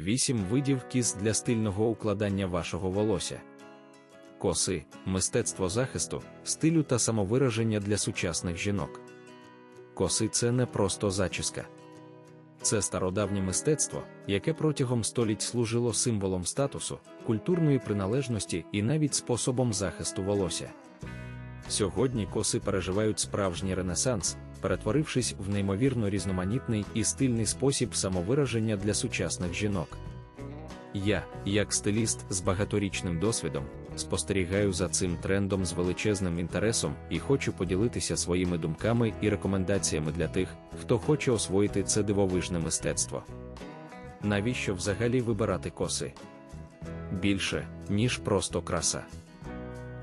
8 видів кіз для стильного укладання вашого волосся. Коси, мистецтво захисту, стилю та самовираження для сучасних жінок. Коси це не просто зачіска. Це стародавнє мистецтво, яке протягом століть служило символом статусу, культурної приналежності і навіть способом захисту волосся. Сьогодні коси переживають справжній ренесанс, перетворившись в неймовірно різноманітний і стильний спосіб самовираження для сучасних жінок. Я, як стиліст з багаторічним досвідом, спостерігаю за цим трендом з величезним інтересом і хочу поділитися своїми думками і рекомендаціями для тих, хто хоче освоїти це дивовижне мистецтво. Навіщо взагалі вибирати коси? Більше, ніж просто краса.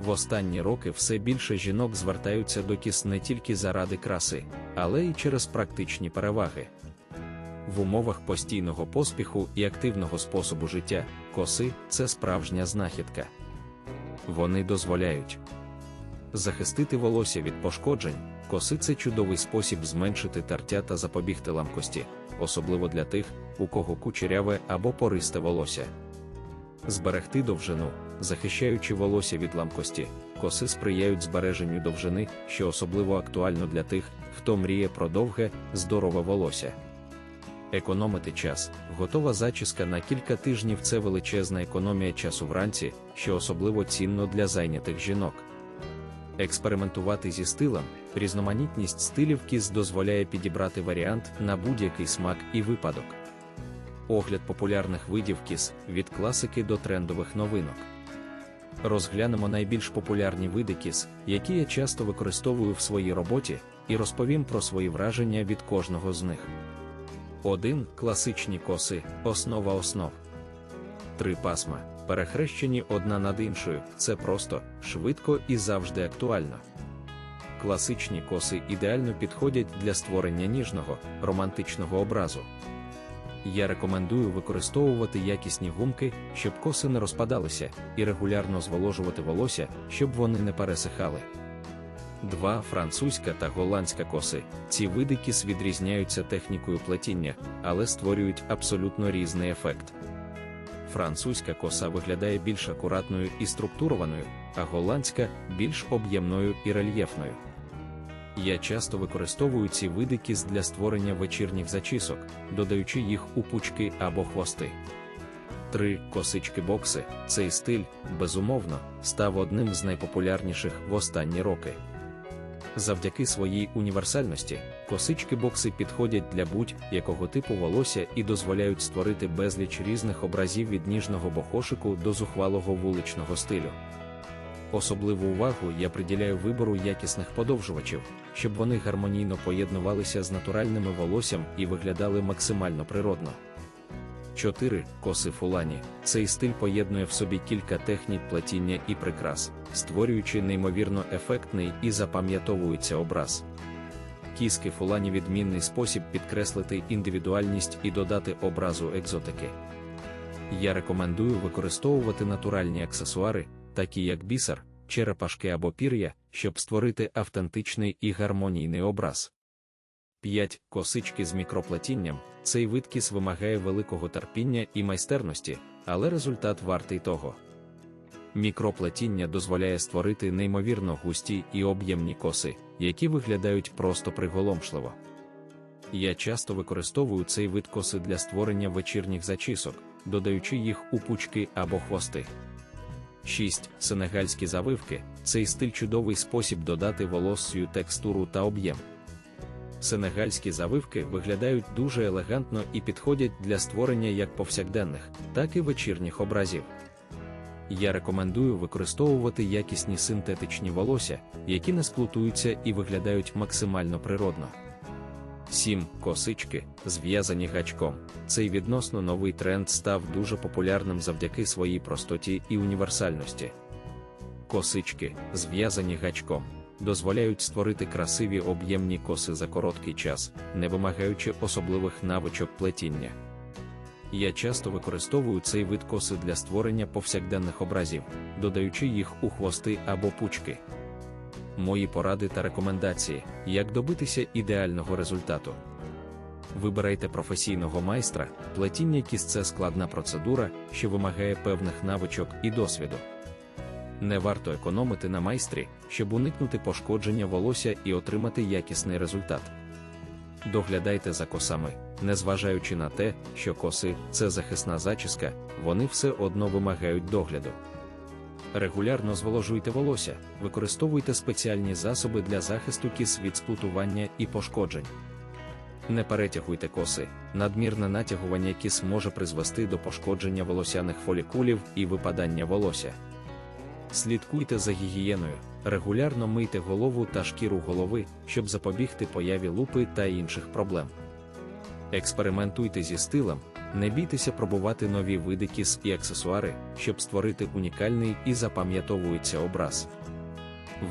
В останні роки все більше жінок звертаються до кіс не тільки заради краси, але й через практичні переваги. В умовах постійного поспіху і активного способу життя коси це справжня знахідка. Вони дозволяють захистити волосся від пошкоджень, коси це чудовий спосіб зменшити тертя та запобігти ламкості, особливо для тих, у кого кучеряве або пористе волосся. Зберегти довжину, захищаючи волосся від ламкості, коси сприяють збереженню довжини, що особливо актуально для тих, хто мріє про довге, здорове волосся. Економити час, готова зачіска на кілька тижнів це величезна економія часу вранці, що особливо цінно для зайнятих жінок. Експериментувати зі стилем, різноманітність стилів кіз дозволяє підібрати варіант на будь-який смак і випадок. Огляд популярних видів кіз від класики до трендових новинок. Розглянемо найбільш популярні види кіз, які я часто використовую в своїй роботі, і розповім про свої враження від кожного з них. 1. Класичні коси, основа основ. Три пасма, перехрещені одна над іншою. Це просто, швидко і завжди актуально. Класичні коси ідеально підходять для створення ніжного, романтичного образу. Я рекомендую використовувати якісні гумки, щоб коси не розпадалися, і регулярно зволожувати волосся, щоб вони не пересихали. 2. Французька та голландська коси. Ці види кіс відрізняються технікою плетіння, але створюють абсолютно різний ефект. Французька коса виглядає більш акуратною і структурованою, а голландська більш об'ємною і рельєфною. Я часто використовую ці види кіз для створення вечірніх зачісок, додаючи їх у пучки або хвости. 3. Косички бокси. Цей стиль, безумовно, став одним з найпопулярніших в останні роки. Завдяки своїй універсальності, косички бокси підходять для будь-якого типу волосся і дозволяють створити безліч різних образів від ніжного бохошику до зухвалого вуличного стилю. Особливу увагу я приділяю вибору якісних подовжувачів, щоб вони гармонійно поєднувалися з натуральними волоссям і виглядали максимально природно. 4. Коси фулані. Цей стиль поєднує в собі кілька технік плетіння і прикрас, створюючи неймовірно ефектний і запам'ятовується образ. Кіски фулані відмінний спосіб підкреслити індивідуальність і додати образу екзотики. Я рекомендую використовувати натуральні аксесуари, такі як бісер, черепашки або пір'я, щоб створити автентичний і гармонійний образ. 5. Косички з мікроплетінням. Цей вид кіс вимагає великого терпіння і майстерності, але результат вартий того. Мікроплетіння дозволяє створити неймовірно густі і об'ємні коси, які виглядають просто приголомшливо. Я часто використовую цей вид коси для створення вечірніх зачісок, додаючи їх у пучки або хвости. 6. Сенегальські завивки цей стиль чудовий спосіб додати волоссю текстуру та об'єм. Сенегальські завивки виглядають дуже елегантно і підходять для створення як повсякденних, так і вечірніх образів. Я рекомендую використовувати якісні синтетичні волосся, які не сплутуються і виглядають максимально природно. 7. Косички, зв'язані гачком. Цей відносно новий тренд став дуже популярним завдяки своїй простоті і універсальності. Косички, зв'язані гачком, дозволяють створити красиві об'ємні коси за короткий час, не вимагаючи особливих навичок плетіння. Я часто використовую цей вид коси для створення повсякденних образів, додаючи їх у хвости або пучки. Мої поради та рекомендації, як добитися ідеального результату. Вибирайте професійного майстра, плетіння кіс це складна процедура, що вимагає певних навичок і досвіду. Не варто економити на майстрі, щоб уникнути пошкодження волосся і отримати якісний результат. Доглядайте за косами, незважаючи на те, що коси це захисна зачіска, вони все одно вимагають догляду. Регулярно зволожуйте волосся, використовуйте спеціальні засоби для захисту кіс від сплутування і пошкоджень. Не перетягуйте коси, надмірне натягування кіс може призвести до пошкодження волосяних фолікулів і випадання волосся. Слідкуйте за гігієною, регулярно мийте голову та шкіру голови, щоб запобігти появі лупи та інших проблем. Експериментуйте зі стилем, не бійтеся пробувати нові види кіс і аксесуари, щоб створити унікальний і запам'ятовується образ.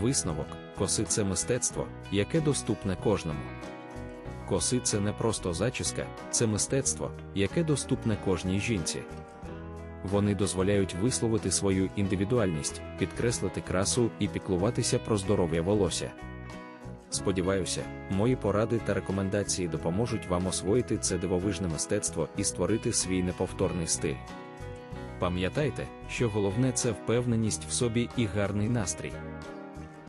Висновок коси це мистецтво, яке доступне кожному. Коси це не просто зачіска, це мистецтво, яке доступне кожній жінці. Вони дозволяють висловити свою індивідуальність, підкреслити красу і піклуватися про здоров'я волосся. Сподіваюся, мої поради та рекомендації допоможуть вам освоїти це дивовижне мистецтво і створити свій неповторний стиль. Пам'ятайте, що головне це впевненість в собі і гарний настрій.